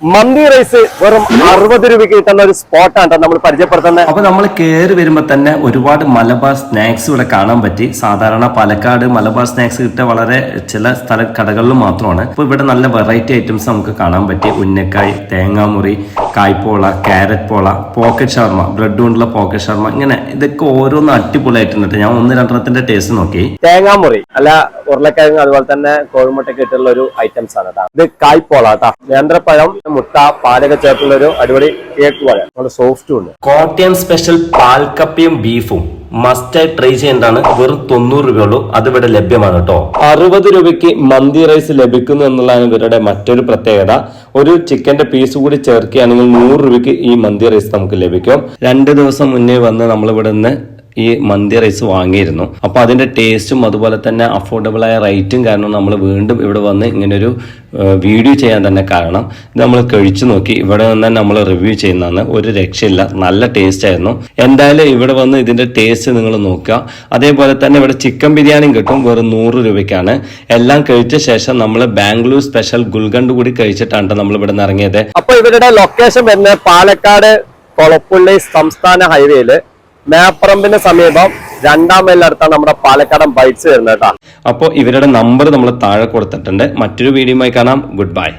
മന്തി rice വെറും അറുപത് രൂപയ്ക്ക് കിട്ടുന്ന ഒരു സ്പോട്ടാണ് നമ്മൾ പരിചയപ്പെടുത്തുന്നത് അപ്പൊ നമ്മൾ കയറി വരുമ്പോൾ തന്നെ ഒരുപാട് മലബാർ സ്നാക്സ് ഇവിടെ കാണാൻ പറ്റി. സാധാരണ പാലക്കാട് മലബാർ സ്നാക്സ് കിട്ടുക വളരെ ചില സ്ഥല കടകളിൽ മാത്രമാണ്. അപ്പൊ ഇവിടെ നല്ല വെറൈറ്റി ഐറ്റംസ് നമുക്ക് കാണാൻ പറ്റി. ഉന്നക്കായ് തേങ്ങാമുറി കായ്പോള ക്യാരറ്റ് പോള പോക്കറ്റ് ഷവർമ ബ്രെഡ് കൊണ്ടുള്ള പോക്കറ്റ് ഷവർമ ഇങ്ങനെ ഇതൊക്കെ ഓരോന്ന് അടിപൊളിയായിട്ടുണ്ട് ഞാൻ ഒന്ന് രണ്ടെണ്ണത്തിന്റെ ടേസ്റ്റ് നോക്കി. തേങ്ങാമുറി അല്ല ഉരുളക്കിഴങ്ങ് അതുപോലെ തന്നെ കോഴിമുട്ടയ്ക്ക് ഇട്ടുള്ള ഒരു ഐറ്റംസ് ആണ് കേട്ടോ ഇത് കായ്പോള കേട്ടോ നേന്ത്രപ്പഴം മുട്ട പാലൊക്കെ ചേർത്തുള്ള ഒരു അടിപൊളി കേക്ക് പോലെ സോഫ്റ്റും ഉണ്ട്. കോട്ടയം സ്പെഷ്യൽ പാൽക്കപ്പയും ബീഫും മസ്റ്റായി ട്രൈ ചെയ്യേണ്ടതാണ്. വെറും തൊണ്ണൂറ് രൂപയുള്ളൂ. അത് ഇവിടെ ലഭ്യമാണ് കേട്ടോ. അറുപത് രൂപയ്ക്ക് മന്തി റൈസ് ലഭിക്കുന്നു എന്നുള്ളതാണ് ഇവരുടെ മറ്റൊരു പ്രത്യേകത. ഒരു ചിക്കന്റെ പീസ് കൂടി ചേർക്കുകയാണെങ്കിൽ നൂറ് രൂപയ്ക്ക് ഈ മന്തി റൈസ് നമുക്ക് ലഭിക്കും. രണ്ട് ദിവസം മുന്നേ വന്ന് നമ്മൾ ഇവിടെ നിന്ന് ഈ മന്തി റൈസ് വാങ്ങിയിരുന്നു. അപ്പൊ അതിന്റെ ടേസ്റ്റും അതുപോലെ തന്നെ അഫോർഡബിൾ ആയ റേറ്റും കാരണം നമ്മൾ വീണ്ടും ഇവിടെ വന്ന് ഇങ്ങനെ ഒരു വീഡിയോ ചെയ്യാൻ തന്നെ കാരണം ഇത് നമ്മൾ കഴിച്ചു നോക്കി. ഇവിടെ നിന്ന് നമ്മൾ റിവ്യൂ ചെയ്യുന്നതാണ്. ഒരു രക്ഷയില്ല. നല്ല ടേസ്റ്റ് ആയിരുന്നു. എന്തായാലും ഇവിടെ വന്ന് ഇതിന്റെ ടേസ്റ്റ് നിങ്ങൾ നോക്കുക. അതേപോലെ തന്നെ ഇവിടെ ചിക്കൻ ബിരിയാണിയും കിട്ടും. വെറും നൂറ് രൂപയ്ക്കാണ്. എല്ലാം കഴിച്ച ശേഷം നമ്മൾ ബാംഗ്ലൂർ സ്പെഷ്യൽ ഗുൽഗണ്ട് കൂടി കഴിച്ചിട്ടാണ് നമ്മൾ ഇവിടെ നിന്ന് ഇറങ്ങിയത്. അപ്പൊ ഇവരുടെ ലൊക്കേഷൻ വരുന്നത് പാലക്കാട് കൊളപ്പുള്ളി സംസ്ഥാന ഹൈവേയിൽ മേപ്പറമ്പിന് സമീപം രണ്ടാം മൈലിനടുത്താണ് നമ്മുടെ പാലക്കാടൻ ബൈറ്റ്സ് വരുന്നത് കേട്ടോ. അപ്പോൾ ഇവരുടെ നമ്പർ നമ്മൾ താഴെ കൊടുത്തിട്ടുണ്ട്. മറ്റൊരു വീഡിയോയുമായി കാണാം. Good bye